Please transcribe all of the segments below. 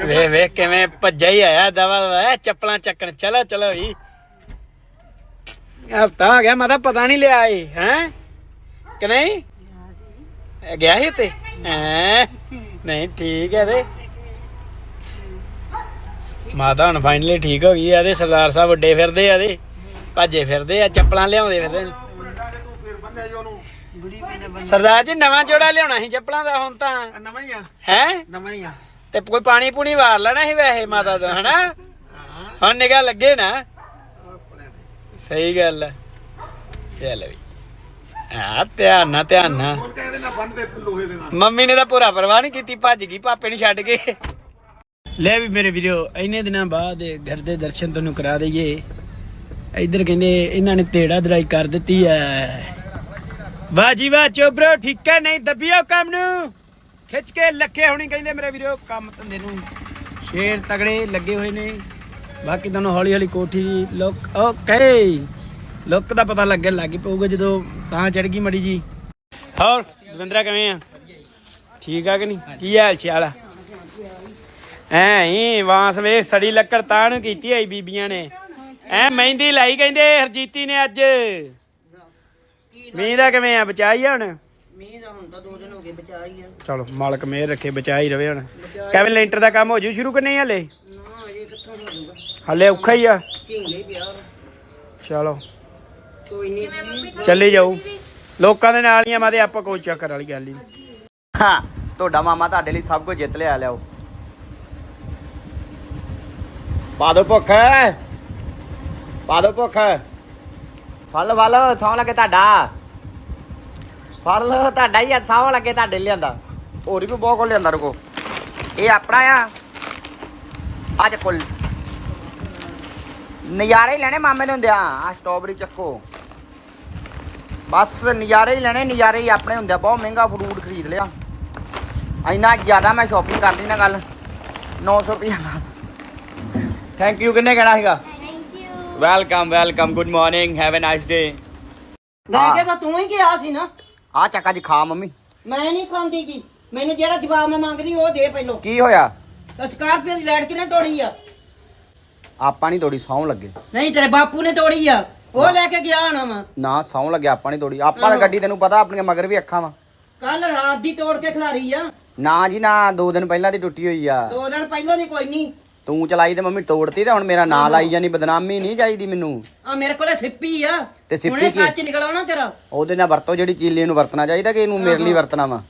ਵੇ ਵੇ ਕਿਵੇਂ ਭੱਜਾ ਹੀ ਆਇਆ ਦਵਾ ਦਵਾ ਚੱਪਲਾਂ ਚੱਕਣ ਚਲੋ ਚਲੋ ਵੀ। ਹਫਤਾ ਆ ਗਿਆ ਮੈਂ ਤਾਂ ਪਤਾ ਨਹੀਂ ਲਿਆ ਏ ਹੈ? ਕਿ ਨਹੀਂ? ਇਹ ਗਿਆ ਸੀ ਤੇ ਹੈਂ? ਨਹੀਂ ਠੀਕ ਹੈ ਤੇ। ਮਾਤਾ ਹੁਣ ਫਾਈਨਲੀ ਠੀਕ ਹੋ ਗਈ ਆ ਤੇ ਸਰਦਾਰ ਸਾਹਿਬ ਵੱਡੇ ਫਿਰਦੇ ਆ ਤੇ ਭੱਜੇ ਫਿਰਦੇ ਆ ਚੱਪਲਾਂ ਲਿਆਉਂਦੇ ਫਿਰਦੇ ਸਰਦਾਰ ਜੀ ਨਵਾਂ ਜੋੜਾ ਲਿਆਉਣਾ ਸੀ ਚੱਪਲਾਂ ਦਾ ਹੁਣ ਤਾਂ। ਨਵਾਂ ਹੀ ਆ। ਹੈ? ਨਵਾਂ ਹੀ ਆ। ਤੇ ਕੋਈ ਪਾਣੀ ਪੂਣੀ ਵਾਰ ਲੈਣਾ ਸੀ ਵੈਸੇ ਮਾਤਾ ਤੋਂ ਹਨਾ? ਹੁਣ ਨਿਗਾ ਲੱਗੇ ਨਾ। ਸਹੀ ਗੱਲ ਹੈ ਚੱਲ ਵੀ। ਆ ਧਿਆਨ ਨਾਲ ਧਿਆਨ ਨਾਲ। ਮੰਮੀ ਨੇ ਤਾਂ ਪੂਰਾ ਪਰਵਾਹ ਨਹੀਂ ਕੀਤੀ ਭੱਜ ਗਈ ਪਾਪੇ ਨੂੰ ਛੱਡ ਕੇ। ਲੈ ਵੀ ਮੇਰੇ ਵੀਡੀਓ ਇੰਨੇ ਦਿਨਾਂ ਬਾਅਦ ਘਰ ਦੇ ਦਰਸ਼ਨ ਤੁਹਾਨੂੰ ਕਰਾ ਦਈਏ। ਇੱਧਰ ਕਹਿੰਦੇ ਇਹਨਾਂ ਨੇ ਤੇੜਾ ਦਰਾਈ ਕਰ ਦਿੱਤੀ ਐ। ਵਾਹ ਜੀ ਵਾਹ ਚੋਬਰੋ ਠੀਕ ਹੈ ਨਹੀਂ ਦੱਬਿਓ ਕੰਮ ਨੂੰ। ਖਿੱਚ ਕੇ ਲੱਖੇ ਹੋਣੀ ਕਹਿੰਦੇ ਮੇਰੇ ਵੀਡੀਓ ਕੰਮ ਧੰਦੇ ਨੂੰ ਸ਼ੇਰ ਤਗੜੇ ਲੱਗੇ ਹੋਏ ਨੇ। ਬਾਕੀ ਤੁਹਾਨੂੰ ਹੌਲੀ ਹੌਲੀ ਕੋਠੀ ਦੀ ਲੁੱਕ ਓਕੇ ਲੁੱਕ ਦਾ ਪਤਾ ਲੱਗਣ ਲੱਗ ਪਊਗਾ ਜਦੋਂ ਤਾਂ ਚੜ ਗਈ ਮੜੀ ਜੀ ਹੋਰ, ਦਵਿੰਦਰਾ ਕਿਵੇਂ ਆ? ਠੀਕ ਆ ਕਿ ਨਹੀਂ? ਕੀ ਹਾਲ ਚਾਲ ਆ? ਐ ਵਾਂਸ ਵੇ ਸੜੀ ਲੱਕੜ ਤਾਂ ਨੂੰ ਕੀਤੀ ਆਈ ਬੀਬੀਆਂ ਨੇ। ਐ ਮਹਿੰਦੀ ਲਾਈ ਕਹਿੰਦੇ ਹਰਜੀਤੀ ਨੇ ਅੱਜ। ਮੀਂਹ ਦਾ ਕਿਵੇਂ ਆ? ਬਚਾਈ ਹੁਣ? ਮੀਂਹ ਦਾ ਹੁਣ ਤਾਂ ਦੋ ਦਿਨ ਹੋ ਗਏ ਬਚਾ ਹੀ ਆ। ਚਲੋ ਮਾਲਕ ਮਿਹਰ ਰੱਖੇ ਬਚਾਈ ਰਵੇ ਹੁਣ। ਕਿਵੇਂ ਲੈਂਟਰ ਦਾ ਕੰਮ ਹੋ ਜੂ ਸ਼ੁਰੂ ਕਿ ਨਹੀਂ ਹਲੇ? ਨਾ ਅਜੇ ਕਿੱਥੋਂ ਹੋ ਜਾਊਗਾ। ਹਲੇ ਔਖਾ ਹੀ ਆ। ਢਿੰਗੇ ਪਿਆ ਵਾ। ਚਲੋ। ਕੋਈ ਨਹੀਂ ਚੱਲੀ ਜਾਊ। ਲੋਕਾਂ ਦੇ ਨਾਲ ਹੀ ਆ ਮਾਦੇ ਆਪਾਂ ਕੋਈ ਚੱਕਰ ਵਾਲੀ ਗੱਲ ਹੀ ਨਹੀਂ। ਹਾਂ ਤੁਹਾਡਾ ਮਾਮਾ ਤੁਹਾਡੇ ਲਈ ਸਭ ਕੁਝ ਜਿੱਤ ਲਿਆ ਲਿਆਓ। ਪਾ ਦੋ ਭੁੱਖ। ਪਾ ਦੋ ਭੁੱਖ। ਫਲ ਫਲ ਸੌਂ ਲੱਗੇ ਤੁਹਾਡਾ। ਫਲ ਤੁਹਾਡਾ ਹੀ ਆ ਸੌਂ ਲੱਗੇ ਤੁਹਾਡੇ ਲਿਆਂਦਾ। ਹੋਰ ਵੀ ਬਹੁਤ ਕੋ ਲਿਆਂਦਾ ਰੁਕੋ। ਇਹ ਆਪਣਾ ਆ। ਅੱਜ ਕੋਲ ਨਜ਼ਾਰੇ ਹੀ ਲੈਣੇ ਮਾਮੇ ਦੇ ਹੁੰਦੇ ਆ। ਆ ਸਟ੍ਰਾਬੇਰੀ ਚੱਕੋ। ਬਸ ਨਜ਼ਾਰੇ ਹੀ ਲੈਣੇ ਨਜ਼ਾਰੇ ਹੀ ਆਪਣੇ ਹੁੰਦੇ ਆ। ਬਹੁਤ ਮਹਿੰਗਾ ਫਰੂਟ ਖਰੀਦ ਲਿਆ। ਇੰਨਾ ਜ਼ਿਆਦਾ ਮੈਂ ਸ਼ਾਪਿੰਗ ਕਰ ਲਈ ਨਾ ਗੱਲ। 900 ਰੁਪਏ ਥੈਂਕ ਯੂ ਕਿੰਨੇ ਕਹਿਣਾ ਸੀਗਾ? Thank you welcome welcome good morning have a nice day ਲੈ ਕੇ ਤਾਂ ਤੂੰ ਹੀ ਗਿਆ ਸੀ ਨਾ। ਆ ਚੱਕਾ ਜੀ ਖਾ ਮੰਮੀ। ਮੈਂ ਨਹੀਂ ਖਾਂਦੀ ਕੀ ਮੈਨੂੰ ਜਿਹੜਾ ਜਵਾਬ ਮੈਂ ਮੰਗਦੀ ਉਹ ਦੇ ਪਹਿਲੋਂ। ਕੀ ਹੋਇਆ? ਤਾਂ ਸਕਾਰਪੀਓ ਦੀ ਲਾਈਟ ਕਿਨੇ ਤੋੜੀ ਆ? ਆਪਾਂ ਨਹੀਂ ਤੋੜੀ ਸੌਂ ਲੱਗੇ। ਨਹੀਂ ਤੇਰੇ ਬਾਪੂ ਨੇ ਤੋੜੀ ਆ। ਉਹ ਲੈ ਕੇ ਗਿਆ ਹੋਣਾ ਵਾ। ਨਾ ਸੌਂ ਲੱਗੇ ਆਪਾਂ ਨਹੀਂ ਤੋੜੀ। ਆਪਾਂ ਤਾਂ ਗੱਡੀ ਤੈਨੂੰ ਪਤਾ ਆਪਣੀਆਂ ਮਗਰ ਵੀ ਅੱਖਾਂ ਵਾ। ਕੱਲ ਰਾਤ ਦੀ ਤੋੜ ਕੇ ਖਿਲਾਰੀ ਆ। ਨਾ ਜੀ ਨਾ ਦੋ ਦਿਨ ਪਹਿਲਾਂ ਦੀ ਟੁੱਟੀ ਹੋਈ ਆ। ਦੋ ਦਿਨ ਪਹਿਲਾਂ ਦੀ ਕੋਈ ਨਹੀਂ ਤੂੰ ਚਲਾਈ ਤੇ ਮੰਮੀ ਤੋੜਤੀ ਤੇ ਹੁਣ ਮੇਰਾ ਨਾਂ ਲਾਈ ਜਾਨੀ ਬਦਨਾਮੀ ਨਹੀਂ ਚਾਹੀਦੀ ਮੈਨੂੰ। ਆ ਮੇਰੇ ਕੋਲੇ ਸਿੱਪੀ ਆ। ਤੇ ਸਿੱਪੀ ਹੁਣੇ ਕੀ? ਸੱਚ ਨਿਕਲ ਆਉਣਾ ਤੇਰਾ। ਉਹਦੇ ਨਾਲ ਵਰਤੋ ਜਿਹੜੀ ਲਈ ਇਹਨੂੰ ਵਰਤਣਾ ਚਾਹੀਦਾ ਕਿ ਇਹਨੂੰ ਮੇਰੇ ਲਈ ਵਰਤਣਾ ਵਾ?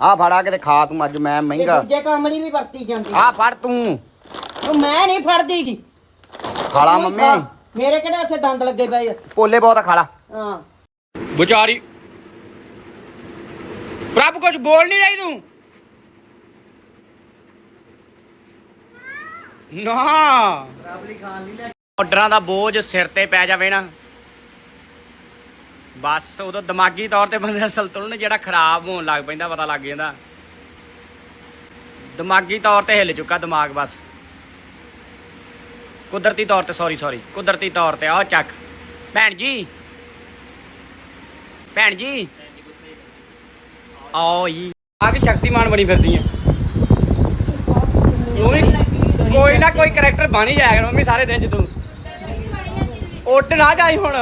ਆ ਫੜਾ ਕੇ ਤੇ ਖਾ ਤੂੰ ਅੱਜ ਮੈਂ ਮਹਿੰਗਾ। ਦੂਜੇ ਕੰਮ ਲਈ ਵੀ ਵਰਤੀ ਜਾਂਦੀ। ਆ ਫੜ ਤੂੰ। ਉਹ ਮੈਂ ਨਹੀਂ ਫੜਦੀ ਗੀ। ਖਾਲਾ ਮੰਮੀ। ਮੇਰੇ ਕਿਹੜੇ ਉੱਥੇ ਦੰਦ ਲੱਗੇ ਪਏ ਆ? ਪੋਲੇ ਬਹੁਤ ਆ ਖਾਲਾ। ਹਾਂ। ਵਿਚਾਰੀ। ਪ੍ਰਭ ਕੁਝ ਬੋਲ ਨਹੀਂ ਰਹੀ ਤੂੰ? ਨਾ। ਆਰਡਰਾਂ ਦਾ ਬੋਝ ਸਿਰ ਤੇ ਪੈ ਜਾਵੇ ਨਾ। ਬਸ ਉਦੋਂ ਦਿਮਾਗੀ ਤੌਰ ਤੇ ਬੰਦੇ ਦਾ ਸੰਤੁਲਨ ਜਿਹੜਾ ਖਰਾਬ ਹੋਣ ਲੱਗ ਪੈਂਦਾ ਪਤਾ ਲੱਗ ਜਾਂਦਾ। ਦਿਮਾਗੀ ਤੌਰ ਤੇ ਹਿੱਲ ਚੁੱਕਾ ਦਿਮਾਗ ਬਸ। ਕੁਦਰਤੀ ਤੌਰ ਤੇ ਸੌਰੀ ਸੌਰੀ ਕੁਦਰਤੀ ਤੌਰ ਤੇ ਆਹ ਚੱਕ। ਭੈਣ ਜੀ। ਭੈਣ ਜੀ। ਆਓ ਜੀ। ਆ ਕੇ ਸ਼ਕਤੀਮਾਨ ਬਣੀ ਫਿਰਦੀ ਐ ਤੂੰ ਵੀ ਕੋਈ ਨਾ ਕੋਈ ਕੈਰੈਕਟਰ ਬਣ ਹੀ ਜਾਏਗਾ ਮੰਮੀ ਸਾਰੇ ਦਿਨ ਚ ਤੂੰ। ਉੱਡ ਨਾ ਜਾਈ ਹੁਣ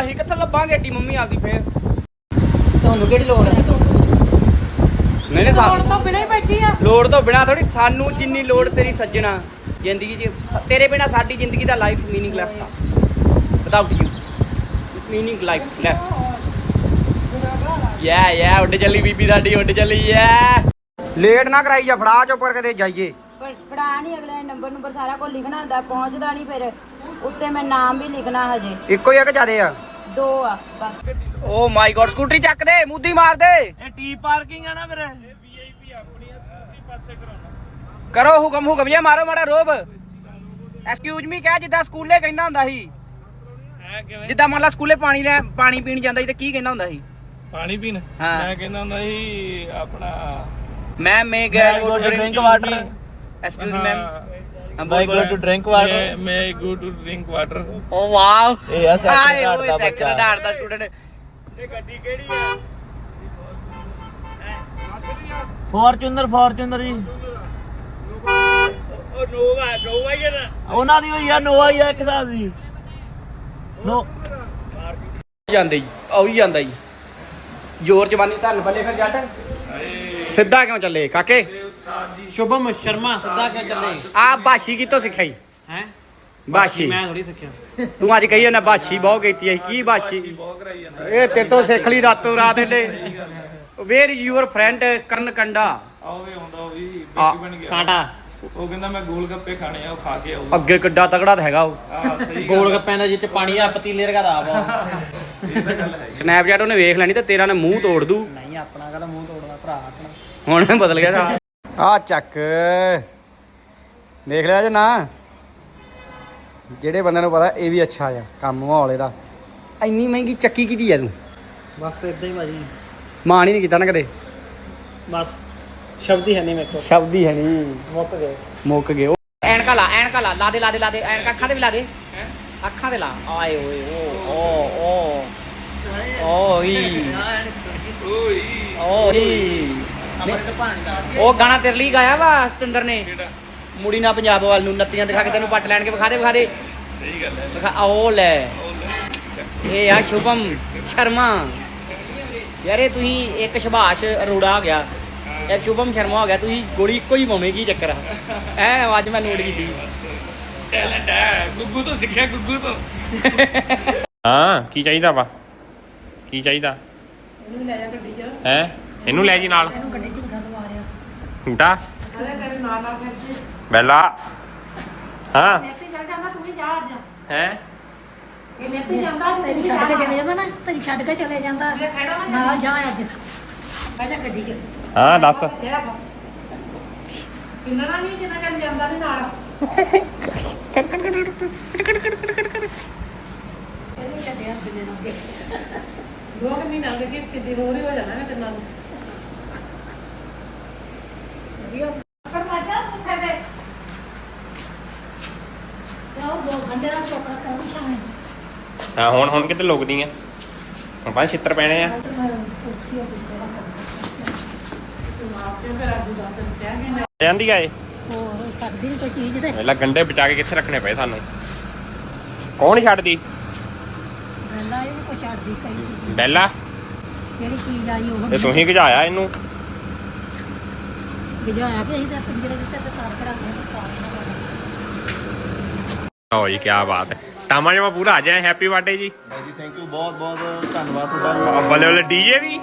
ਅਸੀਂ ਕਿੱਥੇ ਲੱਭਾਂਗੇ ਏਡੀ ਮੰਮੀ ਆਦੀ ਫੇਰ? ਤੁਹਾਨੂੰ ਕਿਹੜੀ ਲੋੜ ਹੈ? ਨਹੀਂ ਨਹੀਂ ਸਾਨੂੰ ਤੋਂ ਬਿਨਾਂ ਹੀ ਬੈਠੀ ਆ। ਲੋੜ ਤੋਂ ਬਿਨਾ ਥੋੜੀ ਸਾਨੂੰ ਜਿੰਨੀ ਲੋੜ ਤੇਰੀ ਸੱਜਣਾ ਜ਼ਿੰਦਗੀ 'ਚ ਤੇਰੇ ਬਿਨਾ ਸਾਡੀ ਜ਼ਿੰਦਗੀ ਦਾ ਲਾਈਫ ਮੀਨਿੰਗਲੈਸ ਆ। Without you meaning life less ਯਾ ਯਾ ਉੱਡ ਚੱਲੀ ਬੀਬੀ ਸਾਡੀ ਉੱਡ ਚੱਲੀ ਯਾ ਲੇਟ ਨਾ ਕਰਾਈ ਜਾ ਫੜਾ ਚੁੱਪ ਕਰਕੇ ਤੇ ਜਾਈਏ। ਫੜਾ ਨਹੀਂ ਅਗਲੇ ਨੰਬਰ ਨੰਬਰ ਸਾਰਾ ਕੁਝ ਲਿਖਣਾ ਹੁੰਦਾ ਪਹੁੰਚਦਾ ਨਹੀਂ ਫਿਰ। ਉੱਤੇ ਮੈਂ ਨਾਮ ਵੀ ਲਿਖਣਾ ਹਜੇ। ਇੱਕੋ ਹੀ ਆ ਕਿ ਜ਼ਿਆਦੇ ਆ? ਦੋ ਆ ਬਸ। ਓ ਮਾਈ ਗॉड ਸਕੂਟਰੀ ਚੱਕ ਦੇ ਮੁੱਦੀ ਮਾਰ ਦੇ। ਇਹ ਟੀ ਪਾਰਕਿੰਗ ਆ ਨਾ ਫਿਰ। ਕਰੋ ਹੁਕਮ ਹੁਕਮ ਜੇ ਮਾਰੋ ਮਾੜਾ ਰੋਬ। ਐਕਸਕਿਊਜ਼ ਮੀ ਕਹਿ ਜਿੱਦਾਂ ਸਕੂਲੇ ਕਹਿੰਦਾ ਹੁੰਦਾ ਸੀ? ਜਿੱਦਾਂ ਮੰਨ ਲਾ ਸਕੂਲੇ ਪਾਣੀ ਲੈ ਪਾਣੀ ਪੀਣ ਜਾਂਦਾ ਸੀ ਤੇ ਕੀ ਕਹਿੰਦਾ ਹੁੰਦਾ ਸੀ? ਪਾਣੀ ਪੀਣ। ਮੈਂ ਕਹਿੰਦਾ ਹੁੰਦਾ ਸੀ ਆਪਣਾ ਮੈਂ ਮੇ ਗੈਰ go to drink water excuse ma'am I go to drink water. May I go to drink water? Oh wow ਇਹ ਆ ਸੈਕੰਡ ਓਏ ਦਾ ਸੈਕੰਡ ਬੱਚਾ ਹਾਰਟ ਦਾ ਸਟੂਡੈਂਟ ਇਹ ਗੱਡੀ ਕਿਹੜੀ ਆ ਫੋਰਚੂਨਰ ਫੋਰਚੂਨਰ ਜੀ ਨੋਵਾ ਨੋਵਾ ਹੀ ਹੈ ਨਾ ਉਹਨਾਂ ਦੀ ਹੋਈ ਆ ਨੋਆ ਹੀ ਆ ਇੱਕ ਹਿਸਾਬ ਦੀ ਨੋ ਜਾਂਦੇ ਜੀ ਆ ਵੀ ਜਾਂਦਾ ਜੀ ਜ਼ੋਰ ਜਵਾਨੀ ਧੰਨ ਬੱਲੇ ਫਿਰ ਜੱਟ ਸਿੱਧਾ ਕਿਉਂ ਚੱਲੇ ਕਾਕੇ ਸ਼ੁਭਮ ਸ਼ਰਮਾ ਸਿੱਧਾ ਕਰ। ਚੱਲੇ ਆ ਬਾਸ਼ੀ ਕਿਤੋਂ ਸਿੱਖਿਆ ਹੈ? ਬਾਸ਼ੀ। ਮੈਂ ਥੋੜੀ ਸਿੱਖਿਆ। ਤੂੰ ਅੱਜ ਕਹੀ ਉਹਨੇ ਬਾਸ਼ੀ ਬਹੁਤ ਕੀਤੀ ਹੈ। ਕੀ ਬਾਸ਼ੀ? ਇਹ ਤੇਰੇ ਤੋਂ ਸਿੱਖ ਲਈ ਰਾਤੋਂ ਰਾਤ ਹਲੇ ਵੇਅਰ ਯੂਅਰ ਫਰੈਂਡ ਕਰਨ ਕੰਡਾ? ਆਓ ਵੀ ਆਉਂਦਾ ਉਹ ਵੀ ਆ, ਬੇਟੀ ਬਣ ਗਿਆ। ਕਾਂਟਾ ਉਹ ਕਹਿੰਦਾ ਮੈਂ ਗੋਲ ਗੱਪੇ ਖਾਣੇ ਆ ਉਹ ਖਾ ਕੇ ਆਊ ਅੱਗੇ ਕਿੱਡਾ ਤਗੜਾ ਤਾਂ ਹੈਗਾ ਉਹ। ਆ ਸਹੀ ਗੋਲ ਗੱਪਿਆਂ ਦਾ ਜਿੱਚ ਪਾਣੀ ਆ ਪਤੀਲੇ ਰਗਾ ਦਾ ਆਵਾ ਇਹ ਤਾਂ ਗੱਲ ਹੈ ਸਨੈਪਚੈਟ ਉਹਨੇ ਵੇਖ ਲੈਣੀ ਤੇ ਤੇਰਾ ਨੇ ਮੂੰਹ ਤੋੜ ਦੂ। ਨਹੀਂ ਆਪਣਾ ਕਹਦਾ ਮੂੰਹ ਤੋੜਦਾ ਭਰਾ ਆਪਣਾ। ਹੁਣ ਬਦਲ ਗਿਆ ਆ ਚੱਕ। ਦੇਖ ਲਿਆ ਜੇ ਨਾ। ਜਿਹੜੇ ਬੰਦੇ ਨੂੰ ਪਤਾ ਇਹ ਵੀ ਅੱਛਾ ਆ ਕੰਮ ਮਾਹੌਲ ਇਹਦਾ। ਇੰਨੀ ਮਹਿੰਗੀ ਚੱਕੀ ਕਿਹਦੀ ਆ ਤੂੰ? ਬਸ ਇਦਾਂ ਹੀ ਭਾਜੀ। ਮਾਣ ਹੀ ਨਹੀਂ ਕੀਤਾ ਨਾ ਕਦੇ? ਬਸ ਸ਼ਬਦ ਹੀ ਹੈ ਨਹੀਂ ਮੇਰੇ ਕੋਲ। ਸ਼ਬਦ ਹੀ ਹੈ ਨਹੀਂ। ਮੁੱਕ ਗਏ। ਮੁੱਕ ਗਏ। ਉਹ ਐਨਕਾ ਲਾ ਐਨਕਾ ਲਾ ਲਾ ਦੇ ਲਾ ਦੇ ਲਾ ਦੇ ਐਨਕਾ ਅੱਖਾਂ ਤੇ ਵੀ ਲਾ ਦੇ। ਅੱਖਾਂ ਤੇ ਲਾ। ਆਏ ਓਏ ਓ ਓ ਓ। ਓਈ ਓਈ ਉਹ ਗਾਣਾ ਤੇਰੇ ਲਈ ਗਾਇਆ ਵਾ ਸਤਿੰਦਰ ਨੇ। ਮੁੜੀ ਨਾ ਪੰਜਾਬ ਵੱਲ ਨੂੰ ਨੱਤੀਆਂ ਦਿਖਾ ਕੇ ਤੈਨੂੰ ਪੱਟ ਲੈਣ ਕੇ ਵਿਖਾ ਦੇ ਵਿਖਾ ਦੇ। ਸਹੀ ਗੱਲ ਹੈ ਉਹ ਲੈ। ਇਹ ਆ ਸ਼ੁਭਮ ਸ਼ਰਮਾ। ਯਾਰ ਇਹ ਤੁਸੀਂ ਇੱਕ ਸੁਭਾਸ਼ ਅਰੋੜਾ ਹੋ ਗਿਆ। ਇੱਕ ਸ਼ੁਭਮ ਸ਼ਰਮਾ ਹੋ ਗਿਆ ਤੁਸੀਂ ਗੋਲੀ ਇੱਕੋ ਹੀ ਪਾਉਣੇ ਕੀ ਚੱਕਰ ਆ? ਐ ਅੱਜ ਮੈਂ ਨੋਟ ਕੀਤੀ। ਟੈਲੈਂਟ ਹੈ ਗੁੱਗੂ ਤੋਂ ਸਿੱਖਿਆ ਗੁੱਗੂ ਤੋਂ। ਹਾਂ ਕੀ ਚਾਹੀਦਾ ਵਾ? ਕੀ ਚਾਹੀਦਾ? ਇਹਨੂੰ ਲੈ ਜਾ ਗੱਡੀ 'ਚ। ਹੈ? ਇਹਨੂੰ ਲੈ ਜੀ ਨਾਲ। ਇਹਨੂੰ ਗੱਡੀ 'ਚ ਬਿਠਾ ਦਵਾ ਰਿਆ ਹੁੰਦਾ ਬੈਲਾ। ਹਾਂ। ਹੈ? ਤੈਨੂੰ ਛੱਡ ਕੇ ਚਲੇ ਜਾਂਦਾ ਨਾ ਤੈਨੂੰ ਛੱਡ ਕੇ ਚਲੇ ਜਾਂਦਾ। ਨਾਲ ਜਾ ਅੱਜ। ਬਹਿ ਜਾ ਗੱਡੀ 'ਚ। ਹਾਂ ਦੱਸ। ਪਿੰਗਣਾ ਨਹੀਂ ਜਿੰਨਾ ਚੱਲ ਜਾਂਦਾ ਨਹੀਂ ਨਾਲ। ਇਹਨੂੰ ਛੱਡਿਆ ਬਿਨੇ ਨੂੰ ਅੱਗੇ। ਦੋ ਕੁ ਮਹੀਨਾ ਹੋ ਗਏ ਕਿ ਹੋਰ ਹੀ ਹੋ ਜਾਣਾ ਨਾ ਤੇ ਨਾਲ। ਵਧੀਆ ਪਰ ਮਾਜਾ ਉੱਥੇ ਦੇ। ਤੇ ਉਹ ਦੋ ਘੰਟੇ ਦਾ ਸੋਕਾ ਕਰ ਚਾਹੇ ਹਾਂ। ਹੁਣ ਹੁਣ ਕਿਤੇ ਲੁਕਦੀ ਆ ਹੁਣ ਪੰਜ ਛਿੱਤਰ ਪੈਣੇ ਆ। ਮੈਂ ਜਾਂਦੀ ਆ ਇਹ ਹੋਰ ਸਰਦੀ ਨਹੀਂ ਕੋਈ ਚੀਜ਼ ਤੇ ਵੇਲਾ ਗੰਡੇ ਬਚਾ ਕੇ ਕਿੱਥੇ ਰੱਖਣੇ ਪਏ ਸਾਨੂੰ? ਕੌਣ ਛੱਡਦੀ? ਗੱਲਾਂ ਇਹ ਕੋਈ ਛੱਡਦੀ ਕਈ ਚੀਜ਼। ਬੈਲਾ? ਜਿਹੜੀ ਚੀਜ਼ ਆਈ ਉਹ ਤੇ ਤੁਸੀਂ ਗਜਾਇਆ ਇਹਨੂੰ? ਗਿਜਾਇਆ ਕਿ ਅਸੀਂ ਤਾਂ ਪਿੰਜਰੇ ਸਿਰ ਤੇ ਤਾਰ ਕੇ ਰੱਖਦੇ ਹਾਂ ਤਾਰ ਨਾ ਕਰੋ। ਓ ਜੀ ਕੀ ਬਾਤ ਹੈ। ਟਾਮਾ ਜਮਾ ਪੂਰਾ ਆ ਜਾਏ ਹੈਪੀ ਬਰਥਡੇ ਜੀ। ਜੀ ਥੈਂਕ ਯੂ ਬਹੁਤ ਬਹੁਤ ਧੰਨਵਾਦ ਤੁਹਾਡਾ। ਬੱਲੇ ਬੱਲੇ ਡੀਜੇ ਵੀ।